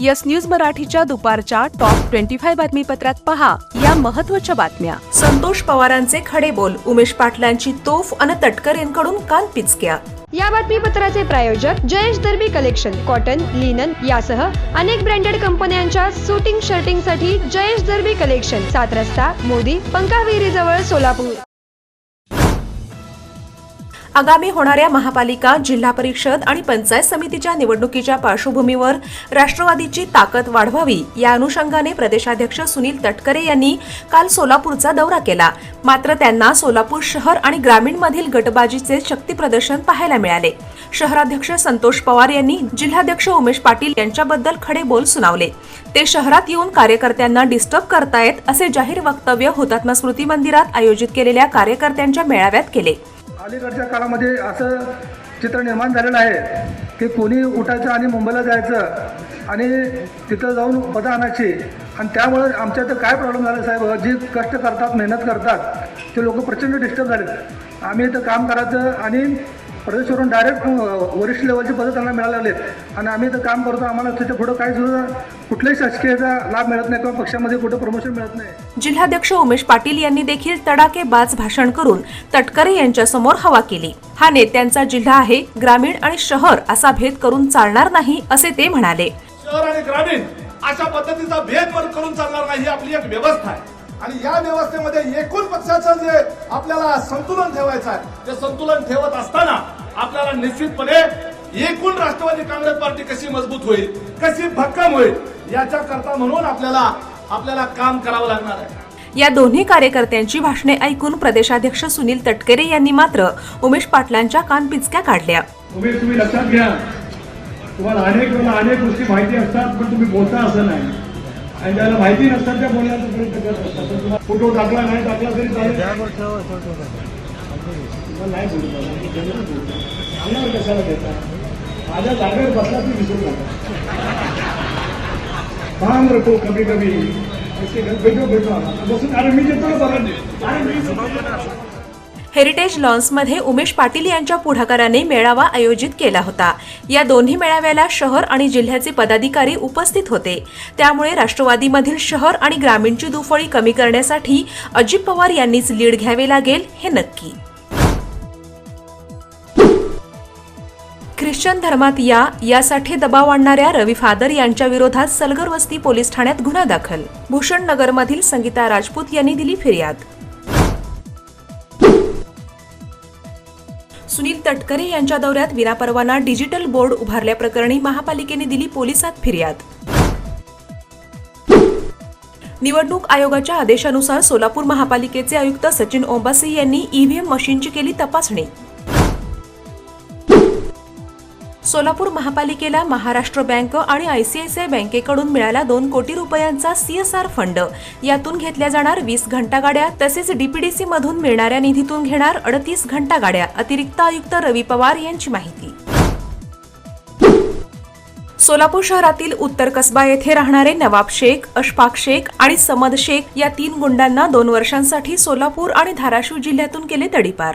Yes news मराठीच्या दुपारच्या top twenty five बातमीपत्रात पहा या महत्वाच्या बातम्या संतोष पवारांचे खडे बोल उमेश पाटलांची तोफ तटकर तटकरेंकडून काल पिचक्या या बातमीपत्राचे प्रायोजक Jayesh Darbi collection cotton linen यासह अनेक ब्रँडेड कंपन्यांच्या शूटिंग शर्टिंग साठी जयेश दर्बी कलेक्शन सात रस्ता मोदी पंकाविहिरी जवळ सोलापूर आगामी होणाऱ्या महापालिका जिल्हा परिषद आणि पंचायत समितीच्या निवडणुकीच्या पार्श्वभूमीवर राष्ट्रवादीची ताकद वाढवावी या अनुषंगाने प्रदेशाध्यक्ष सुनील तटकरे यांनी काल सोलापूरचा दौरा केला मात्र त्यांना सोलापूर शहर आणि ग्रामीणमधील गटबाजीचे शक्तीप्रदर्शन पाहायला मिळाले शहराध्यक्ष संतोष पवार यांनी जिल्हाध्यक्ष उमेश पाटील यांच्याबद्दल खडे बोल सुनावले ते शहरात येऊन कार्यकर्त्यांना डिस्टर्ब करतायत असे जाहीर वक्तव्य हुतात्मा स्मृती मंदिरात आयोजित केलेल्या कार्यकर्त्यांच्या मेळाव्यात केले अलीकडच्या काळामध्ये असं चित्र निर्माण झालेलं आहे की कोणी उठायचं आणि मुंबईला जायचं आणि तिथं जाऊन पदं आणायची आणि त्यामुळे आमच्या इथं काय प्रॉब्लेम झाला साहेब जी कष्ट करतात मेहनत करतात ते लोक प्रचंड डिस्टर्ब झालेत आम्ही इथं काम करायचं आणि प्रदेशवरून डायरेक्ट वरिष्ठ लेवलचे पद त्यांना मिळाले आहेत आणि आम्ही तर काम करतो आम्हाला तिथे पुढं काही सुद्धा कुठल्याही शासकीयचा लाभ मिळत नाही किंवा पक्षामध्ये कुठं प्रमोशन मिळत नाही जिल्हाध्यक्ष उमेश पाटील यांनी देखील बाज भाषण करून तटकरे यांच्यासमोर हवा केली हा नेत्यांचा जिल्हा आहे ग्रामीण आणि शहर असा भेद करून चालणार नाही असे ते म्हणाले शहर आणि ग्रामीण अशा पद्धतीचा भेद करून चालणार नाही ही आपली एक व्यवस्था आहे आणि या व्यवस्थेमध्ये एकूण पक्षाचं जे आपल्याला संतुलन ठेवायचं आहे ते संतुलन ठेवत असताना आपल्याला निश्चितपणे एकूण राष्ट्रवादी काँग्रेस पार्टी कशी मजबूत होईल कशी भक्कम होईल याच्या करता म्हणून आपल्याला आपल्याला काम करावं लागणार आहे या दोन्ही कार्यकर्त्यांची भाषणे ऐकून प्रदेशाध्यक्ष सुनील तटकरे यांनी मात्र उमेश पाटलांच्या कान पिचक्या काढल्या उमेश तुम्ही लक्षात घ्या तुम्हाला अनेक अनेक गोष्टी माहिती असतात पण तुम्ही बोलता असं नाही आणि ज्याला माहिती नसतात त्या बोलण्याचा प्रयत्न करत असतात फोटो टाकला नाही टाकला तरी चालेल नाही बोलू कशाला घेता माझ्या जागेवर बसला ती विसरू नका भांग रखो कमी कमी भेटो भेटो बसून अरे मी देतो ना बघा अरे मी हेरिटेज लॉन्समध्ये उमेश पाटील यांच्या पुढाकाराने मेळावा आयोजित केला होता या दोन्ही मेळाव्याला शहर आणि जिल्ह्याचे पदाधिकारी उपस्थित होते त्यामुळे राष्ट्रवादीमधील शहर आणि ग्रामीणची दुफळी कमी करण्यासाठी अजित पवार यांनीच लीड घ्यावे लागेल हे नक्की ख्रिश्चन धर्मात या यासाठी दबाव आणणाऱ्या रवी फादर यांच्या विरोधात सलगर वस्ती पोलीस ठाण्यात गुन्हा दाखल भूषण नगरमधील संगीता राजपूत यांनी दिली फिर्याद सुनील तटकरे यांच्या दौऱ्यात विनापरवाना डिजिटल बोर्ड उभारल्याप्रकरणी महापालिकेने दिली पोलिसात फिर्याद निवडणूक आयोगाच्या आदेशानुसार सोलापूर महापालिकेचे आयुक्त सचिन ओंबासे यांनी ईव्हीएम मशीनची केली तपासणी सोलापूर महापालिकेला महाराष्ट्र बँक आणि आयसीआयसीआय बँकेकडून मिळाला दोन कोटी रुपयांचा सीएसआर फंड यातून घेतल्या जाणार वीस घंटागाड्या तसेच डीपीडीसी मधून मिळणाऱ्या निधीतून घेणार अडतीस घंटागाड्या अतिरिक्त आयुक्त रवी पवार यांची माहिती सोलापूर शहरातील उत्तर कसबा येथे राहणारे नवाब शेख अशफाक शेख आणि समद शेख या तीन गुंडांना दोन वर्षांसाठी सोलापूर आणि धाराशिव जिल्ह्यातून केले तडीपार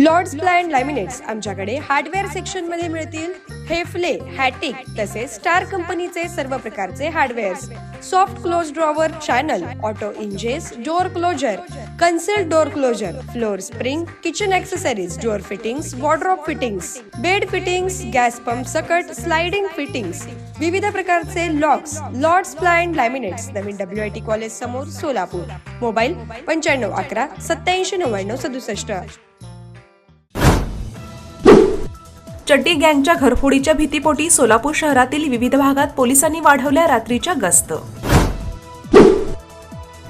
Lords blind laminates आमच्याकडे हार्डवेअर सेक्शन मध्ये मिळतील हेफले हॅटिक तसेच स्टार कंपनीचे सर्व प्रकारचे hardwares soft close drawer channel auto hinges door closer concealed door closer floor spring kitchen accessories door fittings wardrobe fittings bed fittings gas pump सकट sliding fittings विविध प्रकारचे locks Lord's blind laminates नवीन W I T college समोर Solapur mobile पंच्याण्णव अकरा सत्याऐंशी नव्याण्णव सदुसष्ट चड्डी गँगच्या घरफोडीच्या भीतीपोटी सोलापूर शहरातील विविध भागात पोलिसांनी वाढवल्या रात्रीच्या गस्त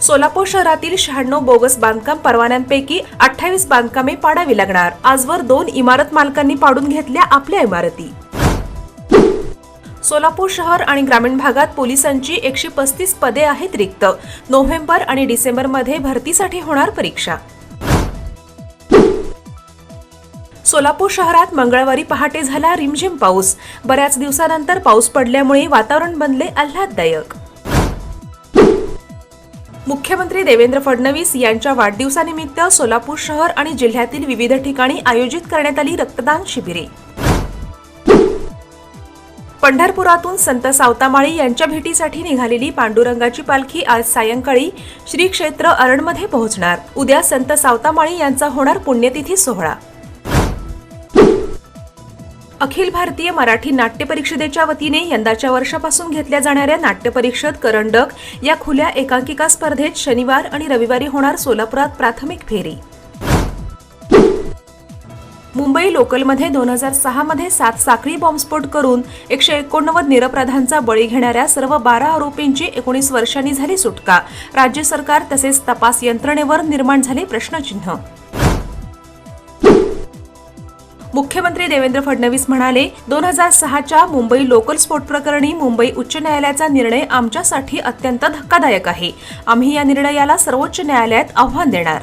सोलापूर शहरातील शहाण्णव बोगस बांधकाम परवान्यांपैकी अठ्ठावीस बांधकामे पाडावी लागणार आजवर दोन इमारत मालकांनी पाडून घेतल्या आपल्या इमारती सोलापूर शहर आणि ग्रामीण भागात पोलिसांची एकशे पस्तीस पदे आहेत रिक्त नोव्हेंबर आणि डिसेंबरमध्ये भरतीसाठी होणार परीक्षा सोलापूर शहरात मंगळवारी पहाटे झाला रिमझिम पाऊस बऱ्याच दिवसानंतर पाऊस पडल्यामुळे वातावरण बनले आल्हाददायक मुख्यमंत्री देवेंद्र फडणवीस यांच्या वाढदिवसानिमित्त सोलापूर शहर आणि जिल्ह्यातील विविध ठिकाणी आयोजित करण्यात आली रक्तदान शिबिरे पंढरपुरातून संत सावतामाळी यांच्या भेटीसाठी निघालेली पांडुरंगाची पालखी आज सायंकाळी श्री क्षेत्र अरणमध्ये पोहोचणार उद्या संत सावतामाळी यांचा होणार पुण्यतिथी सोहळा अखिल भारतीय मराठी नाट्य परिषदेच्या वतीने यंदाच्या वर्षापासून घेतल्या जाणाऱ्या नाट्य परिषद करंडक या खुल्या एकांकिका स्पर्धेत शनिवार आणि रविवारी होणार सोलापुरात प्राथमिक फेरी मुंबई लोकलमध्ये दोन हजार सहामध्ये सात साखळी बॉम्बस्फोट करून एकशे एकोणनव्वद निरपराधांचा बळी घेणाऱ्या सर्व बारा आरोपींची एकोणीस वर्षांनी झाली सुटका राज्य सरकार तसेच तपास यंत्रणेवर निर्माण झाले प्रश्नचिन्ह मुख्यमंत्री देवेंद्र फडणवीस म्हणाले दोन हजार सहाच्या मुंबई लोकल स्फोट प्रकरणी मुंबई उच्च न्यायालयाचा निर्णय आमच्यासाठी अत्यंत धक्कादायक आहे आम्ही या निर्णयाला सर्वोच्च न्यायालयात आव्हान देणार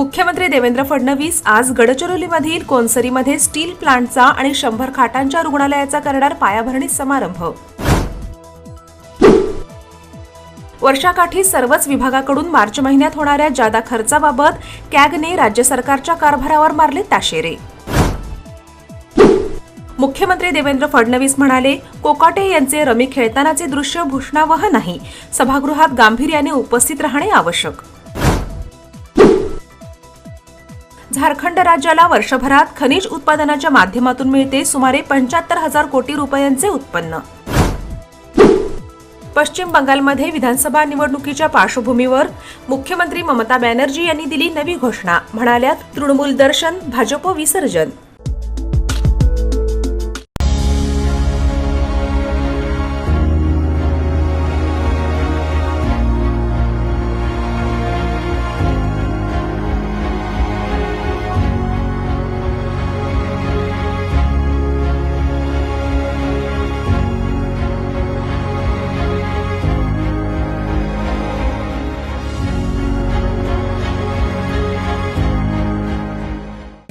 मुख्यमंत्री देवेंद्र फडणवीस आज गडचिरोलीमधील कोनसरीमध्ये स्टील प्लांटचा आणि शंभर खाटांच्या रुग्णालयाचा करणार पायाभरणी समारंभ वर्षाकाठी सर्वच विभागाकडून मार्च महिन्यात होणाऱ्या जादा खर्चाबाबत कॅगने राज्य सरकारच्या कारभारावर मारले ताशेरे मुख्यमंत्री देवेंद्र फडणवीस म्हणाले कोकाटे यांचे रमी खेळतानाचे दृश्य भूषणावह नाही सभागृहात गांभीर्याने उपस्थित राहणे आवश्यक झारखंड राज्याला वर्षभरात खनिज उत्पादनाच्या माध्यमातून मिळते सुमारे पंच्याहत्तर हजार कोटी रुपयांचे उत्पन्न पश्चिम बंगालमध्ये विधानसभा निवडणुकीच्या पार्श्वभूमीवर मुख्यमंत्री ममता बॅनर्जी यांनी दिली नवी घोषणा म्हणाल्यात तृणमूल दर्शन भाजप विसर्जन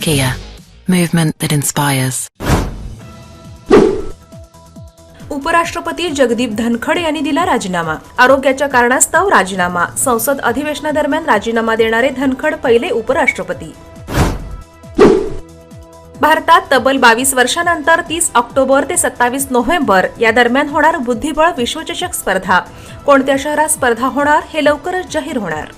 Kia, movement that inspires. उपराष्ट्रपती जगदीप धनखड यांनी दिला राजीनामा आरोग्याच्या कारणास्तव राजीनामा संसद अधिवेशनादरम्यान राजीनामा देणारे धनखड पहिले उपराष्ट्रपती भारतात तब्बल बावीस वर्षानंतर तीस ऑक्टोबर ते सत्तावीस नोव्हेंबर या दरम्यान होणार बुद्धिबळ विश्वचषक स्पर्धा कोणत्या शहरात स्पर्धा होणार हे लवकरच जाहीर होणार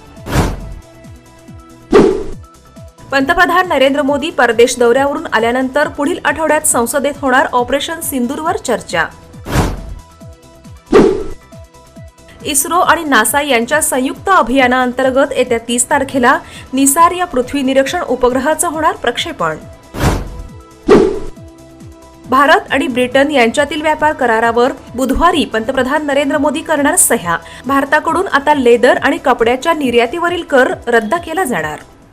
पंतप्रधान नरेंद्र मोदी परदेश दौऱ्यावरून आल्यानंतर पुढील आठवड्यात संसदेत होणार ऑपरेशन सिंदूरवर चर्चा इस्रो आणि नासा यांच्या संयुक्त अभियानाअंतर्गत येत्या तीस तारखेला निसार या पृथ्वी निरीक्षण उपग्रहाचं होणार प्रक्षेपण भारत आणि ब्रिटन यांच्यातील व्यापार करारावर बुधवारी पंतप्रधान नरेंद्र मोदी करणार सह्या भारताकडून आता लेदर आणि कपड्याच्या निर्यातीवरील कर रद्द केला जाणार